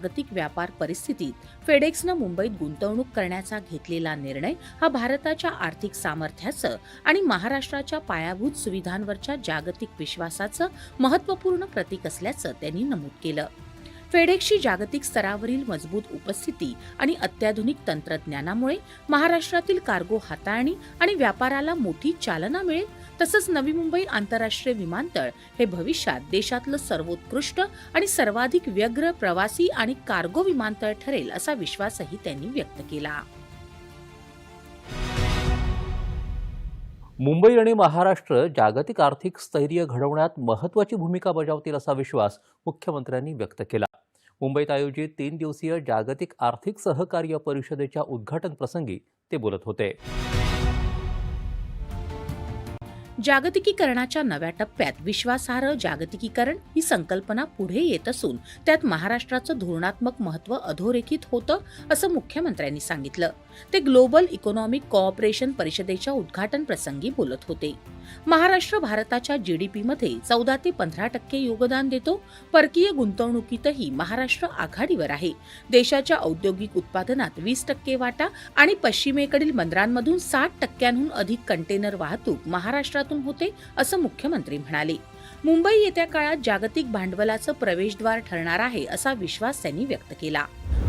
जागतिक व्यापार परिस्थितीत फेडेक्सनं मुंबईत गुंतवणूक करण्याचा घेतलेला निर्णय हा भारताच्या आर्थिक सामर्थ्याचं आणि महाराष्ट्राच्या पायाभूत सुविधांवरच्या जागतिक विश्वासाचं महत्त्वपूर्ण प्रतीक असल्याचं त्यांनी नमूद केलं. फेडेक्सची जागतिक स्तरावरील मजबूत उपस्थिती आणि अत्याधुनिक तंत्रज्ञानामुळे महाराष्ट्रातील कार्गो हाताळणी आणि व्यापाराला मोठी चालना मिळेल तसंच नवी मुंबई आंतरराष्ट्रीय विमानतळ हे भविष्यात देशातलं सर्वोत्कृष्ट आणि सर्वाधिक व्यग्र प्रवासी आणि कार्गो विमानतळ ठरेल असा विश्वासही त्यांनी व्यक्त केला. मुंबई आणि महाराष्ट्र जागतिक आर्थिक स्थैर्य घडवण्यात महत्त्वाची भूमिका बजावतील असा विश्वास मुख्यमंत्र्यांनी व्यक्त केला. मुंबईत आयोजित तीन दिवसीय जागतिक आर्थिक सहकार्य परिषदेच्या उद्घाटन प्रसंगी ते बोलत होते. जागतिकीकरणाच्या नव्या टप्प्यात विश्वासार्ह जागतिकीकरण ही संकल्पना पुढे येत असून त्यात महाराष्ट्राचं धोरणात्मक महत्त्व अधोरेखित होतं असं मुख्यमंत्र्यांनी सांगितलं. ते ग्लोबल इकॉनॉमिक कोऑपरेशन परिषदेच्या उद्घाटन प्रसंगी बोलत होते. महाराष्ट्र भारताच्या जीडीपीमध्ये चौदा ते पंधरा टक्के योगदान देतो. परकीय गुंतवणुकीतही महाराष्ट्र आघाडीवर आहे. देशाच्या औद्योगिक उत्पादनात वीस टक्के वाटा आणि पश्चिमेकडील बंदरांमधून साठ टक्क्यांहून अधिक कंटेनर वाहतूक महाराष्ट्रात माध्यमातून होते असं मुख्यमंत्री म्हणाले. मुंबई येत्या काळात जागतिक भांडवलाचं प्रवेशद्वार ठरणार आहे असा विश्वास त्यांनी व्यक्त केला.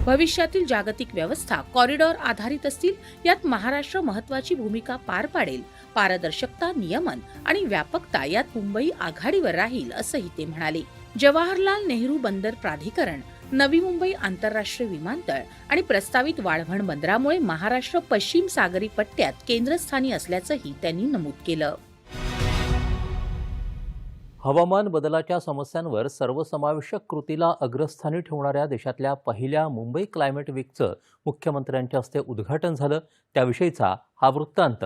भविष्यातील जागतिक व्यवस्था कॉरिडॉर आधारित असतील यात महाराष्ट्र महत्वाची भूमिका पार पाडेल पारदर्शकता नियमन आणि व्यापकता यात मुंबई आघाडीवर राहील असंही ते म्हणाले. जवाहरलाल नेहरू बंदर प्राधिकरण नवी मुंबई आंतरराष्ट्रीय विमानतळ आणि प्रस्तावित वाढवण बंदरामुळे महाराष्ट्र पश्चिम सागरी पट्ट्यात केंद्रस्थानी असल्याचंही त्यांनी नमूद केलं. हवामान बदलाच्या समस्यांवर सर्वसमावेशक कृतीला अग्रस्थानी ठेवणाऱ्या देशातल्या पहिल्या मुंबई क्लायमेट वीकचं मुख्यमंत्र्यांच्या हस्ते उद्घाटन झालं. त्याविषयीचा हा वृत्तांत.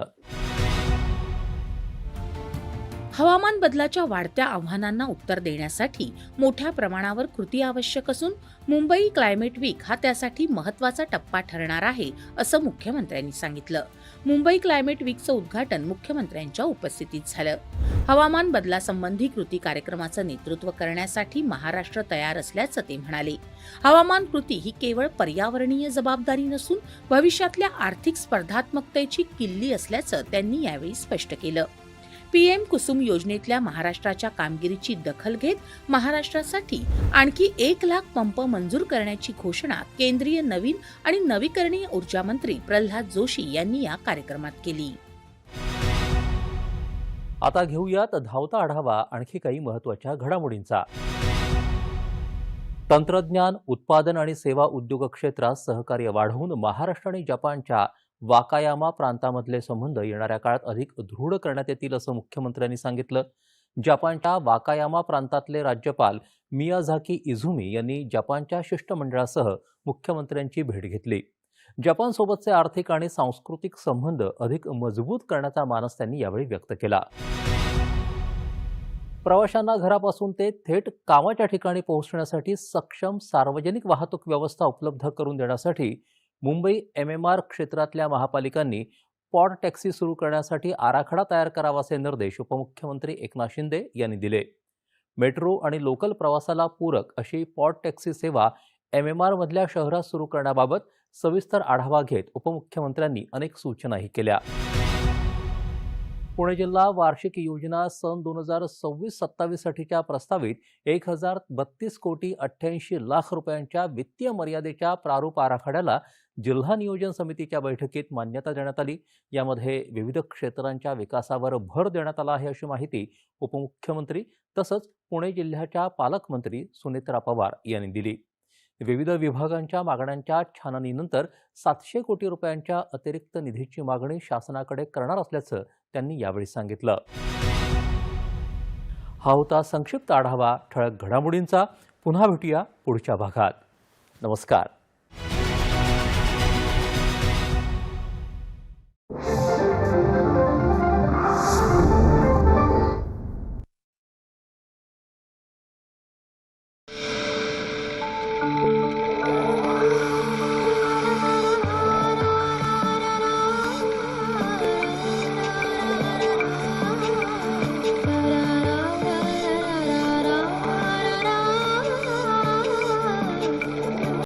हवामान बदलाच्या वाढत्या आव्हानांना उत्तर देण्यासाठी मोठ्या प्रमाणावर कृती आवश्यक असून मुंबई क्लायमेट वीक हा त्यासाठी महत्त्वाचा टप्पा ठरणार आहे असं मुख्यमंत्र्यांनी सांगितलं. मुंबई क्लायमेट वीकचं उद्घाटन मुख्यमंत्र्यांच्या उपस्थितीत झालं. हवामान बदलासंबंधी कृती कार्यक्रमाचं नेतृत्व करण्यासाठी महाराष्ट्र तयार असल्याचं ते म्हणाले. हवामान कृती ही केवळ पर्यावरणीय जबाबदारी नसून भविष्यातल्या आर्थिक स्पर्धात्मकतेची किल्ली असल्याचं त्यांनी यावेळी स्पष्ट केलं. पीएम कुसुम योजनेतल्या महाराष्ट्राच्या कामगिरीची दखल घेत महाराष्ट्रासाठी आणखी एक लाख पंप मंजूर करण्याची घोषणा केंद्रीय नवीन आणि नवीकरणीय ऊर्जा मंत्री प्रल्हाद जोशी यांनी या कार्यक्रमात केली. आता घेऊयात धावता आढावा आणखी काही महत्त्वाच्या घडामोडींचा. तंत्रज्ञान उत्पादन आणि सेवा उद्योग क्षेत्रात सहकार्य वाढवून महाराष्ट्र आणि जपानच्या वाकायामा प्रांतामधले संबंध येणाऱ्या काळात अधिक दृढ करण्यात येतील असं मुख्यमंत्र्यांनी सांगितलं. जपानच्या वाकायामा प्रांतातले राज्यपाल मियाझाकी इझुमी यांनी जपानच्या शिष्टमंडळासह मुख्यमंत्र्यांची भेट घेतली. जपानसोबतचे आर्थिक आणि सांस्कृतिक संबंध अधिक मजबूत करण्याचा मानस त्यांनी यावेळी व्यक्त केला. प्रवाशांना घरापासून ते थेट कामाच्या ठिकाणी पोहोचण्यासाठी सक्षम सार्वजनिक वाहतूक व्यवस्था उपलब्ध करून देण्यासाठी मुंबई एम एम आर क्षेत्रातल्या महापालिकांनी पॉड टॅक्सी सुरू करण्यासाठी आराखडा तयार करावा असे निर्देश उपमुख्यमंत्री एकनाथ शिंदे यांनी दिले. मेट्रो आणि लोकल प्रवासाला पूरक अशी पॉड टॅक्सी सेवा एम एम आरमधल्या शहरात सुरू करण्याबाबत सविस्तर आढावा घेत उपमुख्यमंत्र्यांनी अनेक सूचनाही केल्या. पुणे जिल्हा वार्षिक योजना सन दोन हजार सव्वीस सत्तावीससाठीच्या प्रस्तावित एक हजार बत्तीस कोटी अठ्ठ्याऐंशी लाख रुपयांच्या वित्तीय मर्यादेच्या प्रारूप आराखड्याला जिल्हा नियोजन समितीच्या बैठकीत मान्यता देण्यात आली. यामध्ये विविध क्षेत्रांच्या विकासावर भर देण्यात आला आहे अशी माहिती उपमुख्यमंत्री तसंच पुणे जिल्ह्याच्या पालकमंत्री सुनेत्रा पवार यांनी दिली. विविध विभागांच्या मागण्यांच्या छाननीनंतर सातशे कोटी रुपयांच्या अतिरिक्त निधीची मागणी शासनाकडे करणार असल्याचं त्यांनी यावेळी सांगितलं. हा होता संक्षिप्त आढावा. ठळक घडामोडींचा पुन्हा भेटूया पुढच्या भागात. नमस्कार.